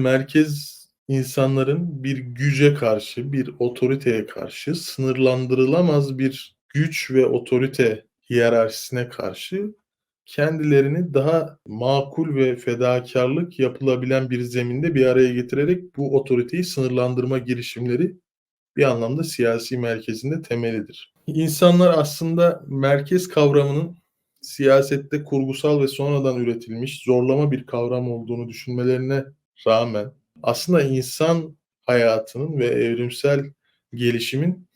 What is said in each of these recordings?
Merkez insanların bir güce karşı, bir otoriteye karşı sınırlandırılamaz bir güç ve otorite hiyerarşisine karşı kendilerini daha makul ve fedakârlık yapılabilen bir zeminde bir araya getirerek bu otoriteyi sınırlandırma girişimleri bir anlamda siyasi merkezin de temelidir. İnsanlar aslında merkez kavramının siyasette kurgusal ve sonradan üretilmiş zorlama bir kavram olduğunu düşünmelerine rağmen aslında insan hayatının ve evrimsel gelişimin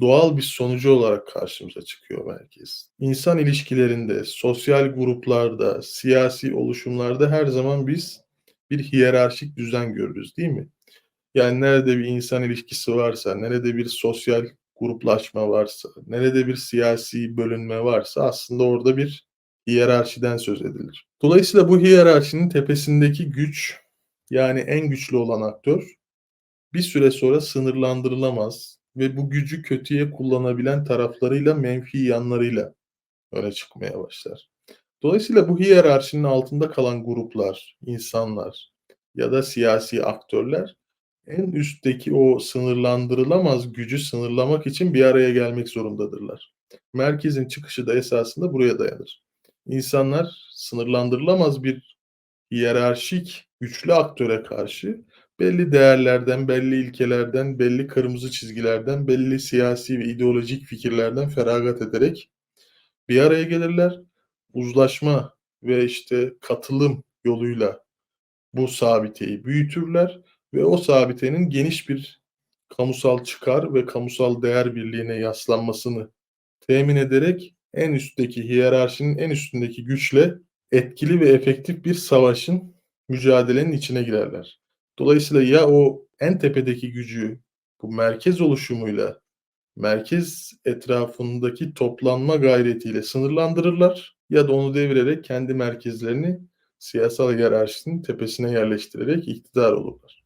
doğal bir sonucu olarak karşımıza çıkıyor merkez. İnsan ilişkilerinde, sosyal gruplarda, siyasi oluşumlarda her zaman biz bir hiyerarşik düzen görürüz değil mi? Yani nerede bir insan ilişkisi varsa, nerede bir sosyal gruplaşma varsa, nerede bir siyasi bölünme varsa aslında orada bir hiyerarşiden söz edilir. Dolayısıyla bu hiyerarşinin tepesindeki güç yani en güçlü olan aktör bir süre sonra sınırlandırılamaz ve bu gücü kötüye kullanabilen taraflarıyla, menfi yanlarıyla öne çıkmaya başlar. Dolayısıyla bu hiyerarşinin altında kalan gruplar, insanlar ya da siyasi aktörler en üstteki o sınırlandırılamaz gücü sınırlamak için bir araya gelmek zorundadırlar. Merkezin çıkışı da esasında buraya dayanır. İnsanlar sınırlandırılamaz bir hiyerarşik güçlü aktöre karşı belli değerlerden, belli ilkelerden, belli kırmızı çizgilerden, belli siyasi ve ideolojik fikirlerden feragat ederek bir araya gelirler. Uzlaşma ve işte katılım yoluyla bu sabiteyi büyütürler ve o sabitenin geniş bir kamusal çıkar ve kamusal değer birliğine yaslanmasını temin ederek en üstteki hiyerarşinin en üstündeki güçle etkili ve efektif bir savaşın, mücadelenin içine girerler. Dolayısıyla ya o en tepedeki gücü bu merkez oluşumuyla, merkez etrafındaki toplanma gayretiyle sınırlandırırlar ya da onu devirerek kendi merkezlerini siyasal hiyerarşinin tepesine yerleştirerek iktidar olurlar.